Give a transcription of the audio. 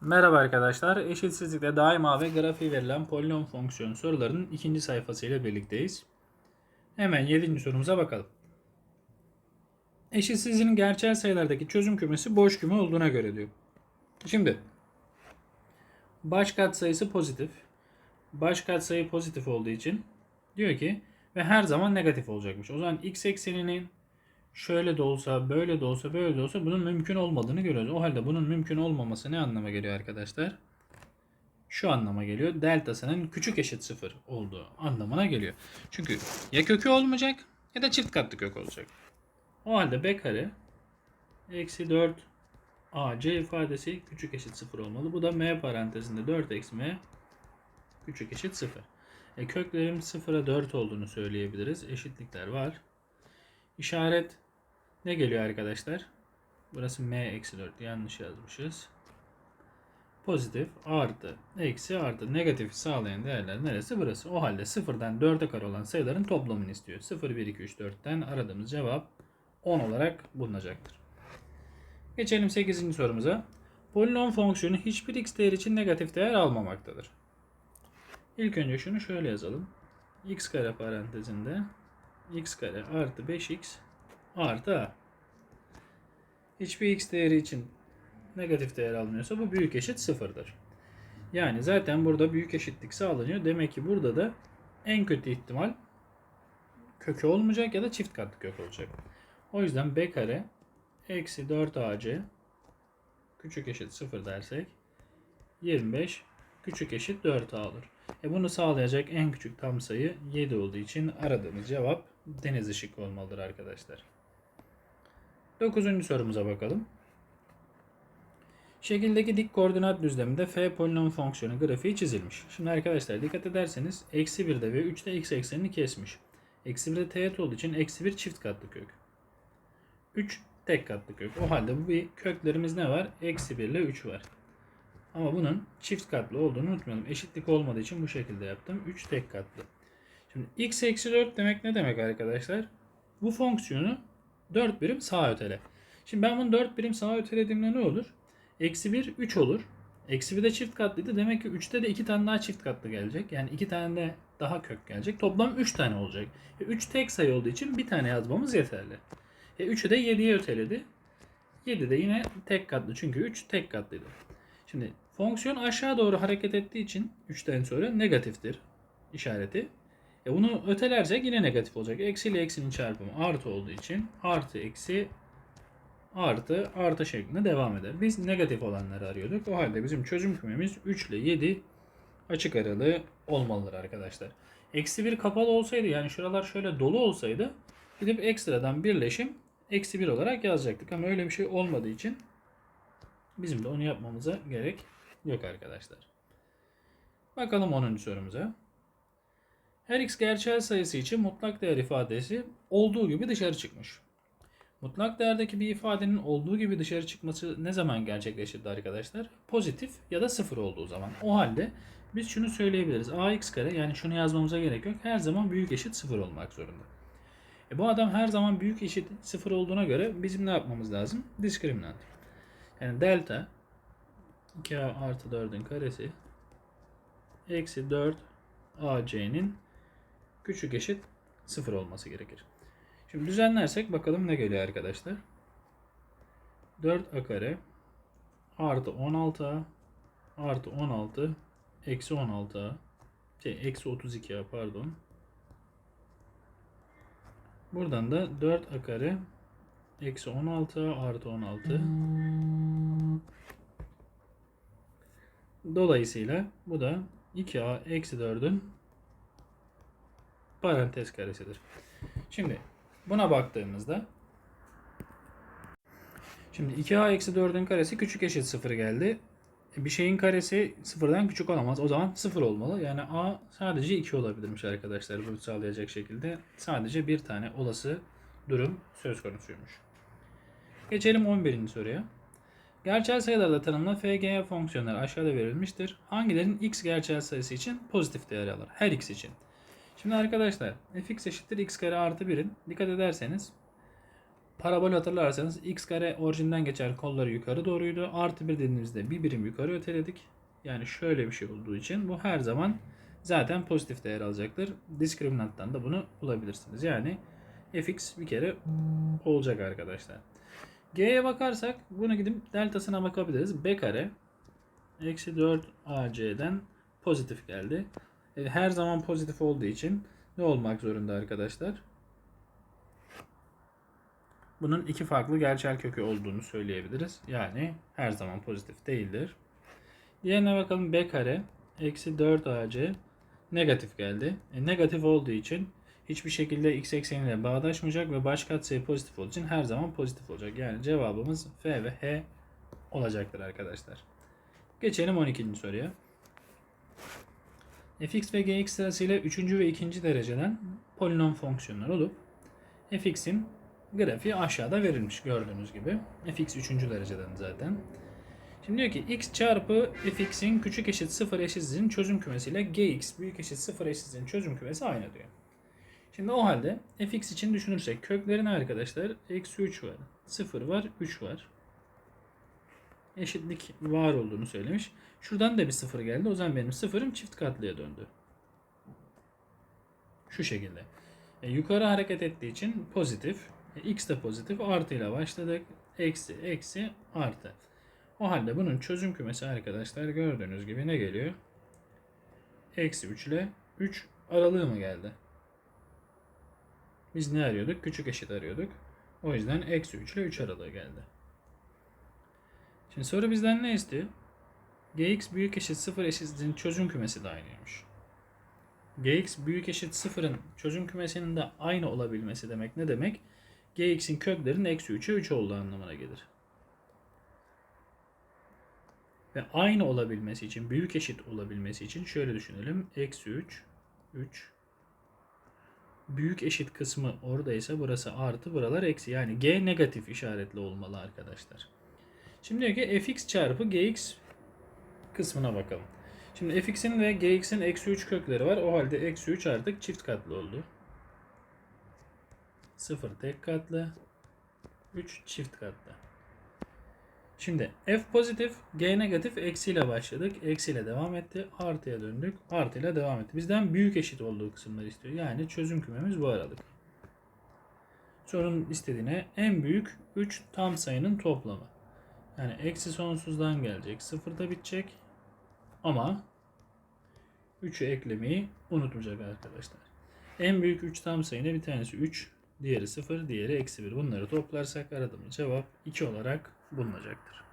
Merhaba arkadaşlar. Eşitsizlikte daima ve grafiği verilen polinom fonksiyon sorularının ikinci sayfasıyla birlikteyiz. Hemen yedinci sorumuza bakalım. Eşitsizliğin gerçel sayılardaki çözüm kümesi boş küme olduğuna göre diyor. Şimdi baş katsayısı pozitif. Baş katsayı pozitif olduğu için diyor ki ve her zaman negatif olacakmış. O zaman x ekseninin şöyle de olsa, böyle de olsa, böyle de olsa bunun mümkün olmadığını görüyoruz. O halde bunun mümkün olmaması ne anlama geliyor arkadaşlar? Şu anlama geliyor. Deltasının küçük eşit sıfır olduğu anlamına geliyor. Çünkü ya kökü olmayacak ya da çift katlı kök olacak. O halde b kare eksi 4 ac ifadesi küçük eşit sıfır olmalı. Bu da m parantezinde 4 eksi m küçük eşit sıfır. E, köklerim 0'a 4 olduğunu söyleyebiliriz. Eşitlikler var. İşaret ne geliyor arkadaşlar? Burası m eksi 4 yanlış yazmışız. Pozitif artı eksi artı negatifi sağlayan değerler neresi? Burası. O halde 0'dan 4'e kadar olan sayıların toplamını istiyor. 0, 1, 2, 3, 4'ten aradığımız cevap 10 olarak bulunacaktır. Geçelim 8. sorumuza. Polinom fonksiyonu hiçbir x değer için negatif değer almamaktadır. İlk önce şunu şöyle yazalım. x kare parantezinde x kare artı 5x artı a. Hiçbir x değeri için negatif değer almıyorsa bu büyük eşit sıfırdır. Yani zaten burada büyük eşitlik sağlanıyor. Demek ki burada da en kötü ihtimal kökü olmayacak ya da çift katlı kök olacak. O yüzden b kare eksi 4ac küçük eşit 0 dersek 25 küçük eşit 4a olur. E bunu sağlayacak en küçük tam sayı 7 olduğu için aradığımız cevap deniz ışık olmalıdır arkadaşlar. 9. sorumuza bakalım. Şekildeki dik koordinat düzleminde f polinom fonksiyonu grafiği çizilmiş. Şimdi arkadaşlar dikkat ederseniz eksi 1'de ve 3'te x eksenini kesmiş. Eksi 1'de teğet olduğu için eksi 1 çift katlı kök. 3 tek katlı kök. O halde bu bir köklerimiz ne var? Eksi 1 ile 3 var. Ama bunun çift katlı olduğunu unutmayalım. Eşitlik olmadığı için bu şekilde yaptım. 3 tek katlı. Şimdi x eksi 4 demek ne demek arkadaşlar? Bu fonksiyonu 4 birim sağa ötele. Şimdi ben bunu 4 birim sağa ötelediğimde ne olur? Eksi 1 3 olur. Eksi 1 de çift katlıydı. Demek ki 3'te de 2 tane daha çift katlı gelecek. Yani 2 tane de daha kök gelecek. Toplam 3 tane olacak. 3 tek sayı olduğu için bir tane yazmamız yeterli. E 3'ü de 7'ye öteledi. 7 de yine tek katlı. Çünkü 3 tek katlıydı. Şimdi fonksiyon aşağı doğru hareket ettiği için 3'ten sonra negatiftir işareti. E bunu ötelersek yine negatif olacak. Eksi ile eksinin çarpımı artı olduğu için artı eksi artı artı şeklinde devam eder. Biz negatif olanları arıyorduk. O halde bizim çözüm kümemiz 3 ile 7 açık aralığı olmalıdır arkadaşlar. Eksi 1 kapalı olsaydı yani şuralar şöyle dolu olsaydı gidip ekstradan birleşim eksi 1 olarak yazacaktık. Ama öyle bir şey olmadığı için bizim de onu yapmamıza gerek yok arkadaşlar. Bakalım 10. sorumuza. Her x gerçel sayısı için mutlak değer ifadesi olduğu gibi dışarı çıkmış. Mutlak değerdeki bir ifadenin olduğu gibi dışarı çıkması ne zaman gerçekleşirdi arkadaşlar? Pozitif ya da sıfır olduğu zaman. O halde biz şunu söyleyebiliriz. ax kare yani şunu yazmamıza gerek yok. Her zaman büyük eşit sıfır olmak zorunda. E bu adam her zaman büyük eşit sıfır olduğuna göre bizim ne yapmamız lazım? Diskriminant. Yani delta 2a artı 4'ün karesi eksi 4 ac'nin küçük eşit 0 olması gerekir. Şimdi düzenlersek bakalım ne geliyor arkadaşlar. 4a kare artı 16a artı 16 eksi 16a şey eksi 32a pardon. Buradan da 4a kare eksi 16a artı 16 Dolayısıyla bu da 2a eksi 4'ün parantez karesidir. Şimdi buna baktığımızda şimdi 2a eksi 4'ün karesi küçük eşit 0 geldi. E, Bir şeyin karesi sıfırdan küçük olamaz. O zaman 0 olmalı. Yani a sadece 2 olabilirmiş arkadaşlar. Bunu sağlayacak şekilde sadece bir tane olası durum söz konusuymuş. Geçelim 11. soruya. Gerçel sayılarda tanımlı FG'ye fonksiyonları aşağıda verilmiştir. Hangilerinin x gerçel sayısı için pozitif değer alır? Her x için. Şimdi arkadaşlar fx eşittir x kare artı 1'in dikkat ederseniz Parabol hatırlarsanız x kare orijinden geçer kolları yukarı doğruydu. Artı bir dediğimizde bir birim yukarı öteledik. Yani şöyle bir şey olduğu için bu her zaman zaten pozitif değer alacaktır. Diskriminanttan da bunu bulabilirsiniz. Yani fx bir kere olacak arkadaşlar. G'ye bakarsak bunu gidip deltasına bakabiliriz. B kare eksi 4 AC'den pozitif geldi. E, Her zaman pozitif olduğu için ne olmak zorunda arkadaşlar? Bunun iki farklı gerçel kökü olduğunu söyleyebiliriz. Yani her zaman pozitif değildir. Diğerine bakalım B kare eksi 4 AC negatif geldi. E, negatif olduğu için hiçbir şekilde x ekseniyle bağdaşmayacak ve baş katsayı pozitif olduğu için her zaman pozitif olacak. Yani cevabımız F ve H olacaktır arkadaşlar. Geçelim 12. soruya. Fx ve gx sırasıyla 3. ve 2. dereceden polinom fonksiyonlar olup fx'in grafiği aşağıda verilmiş gördüğünüz gibi. fx 3. dereceden zaten. Şimdi diyor ki x çarpı fx'in küçük eşit 0 eşitsizin çözüm kümesiyle gx büyük eşit 0 eşitsizin çözüm kümesi aynı diyor. Şimdi o halde fx için düşünürsek köklerin arkadaşlar eksi 3 var, 0 var, 3 var. Eşitlik var olduğunu söylemiş. Şuradan da bir 0 geldi. O zaman benim sıfırım çift katlıya döndü. Şu şekilde. E, yukarı hareket ettiği için pozitif. E, x de pozitif. Artıyla başladık. Eksi, eksi, artı. O halde bunun çözüm kümesi arkadaşlar gördüğünüz gibi ne geliyor? Eksi 3 ile 3 aralığı mı geldi? Biz ne arıyorduk? Küçük eşit arıyorduk. O yüzden eksi 3 ile 3 aralığı geldi. Şimdi soru bizden ne istiyor? gx büyük eşit 0 eşitliğin çözüm kümesi de aynıymış. gx büyük eşit 0'ın çözüm kümesinin de aynı olabilmesi demek ne demek? gx'in köklerinin eksi 3'e 3 olduğu anlamına gelir. Ve aynı olabilmesi için, büyük eşit olabilmesi için şöyle düşünelim. Eksi 3, 3. Büyük eşit kısmı oradaysa burası artı, buralar eksi. Yani g negatif işaretli olmalı arkadaşlar. Şimdi diyor ki fx çarpı gx kısmına bakalım. Şimdi fx'in ve gx'in eksi 3 kökleri var. O halde eksi 3 artık çift katlı oldu. 0 tek katlı. 3 çift katlı. Şimdi f pozitif, g negatif eksiyle başladık. Eksiyle devam etti. Artıya döndük. Artıyla devam etti. Bizden büyük eşit olduğu kısımları istiyor. Yani çözüm kümemiz bu aralık. Sorunun istediğine en büyük 3 tam sayının toplamı. Yani eksi sonsuzdan gelecek. Sıfırda bitecek. Ama 3'ü eklemeyi unutmayacak arkadaşlar. En büyük 3 tam sayının bir tanesi 3, diğeri 0, diğeri eksi 1. Bunları toplarsak aradığımız cevap 2 olarak bulunacaktır.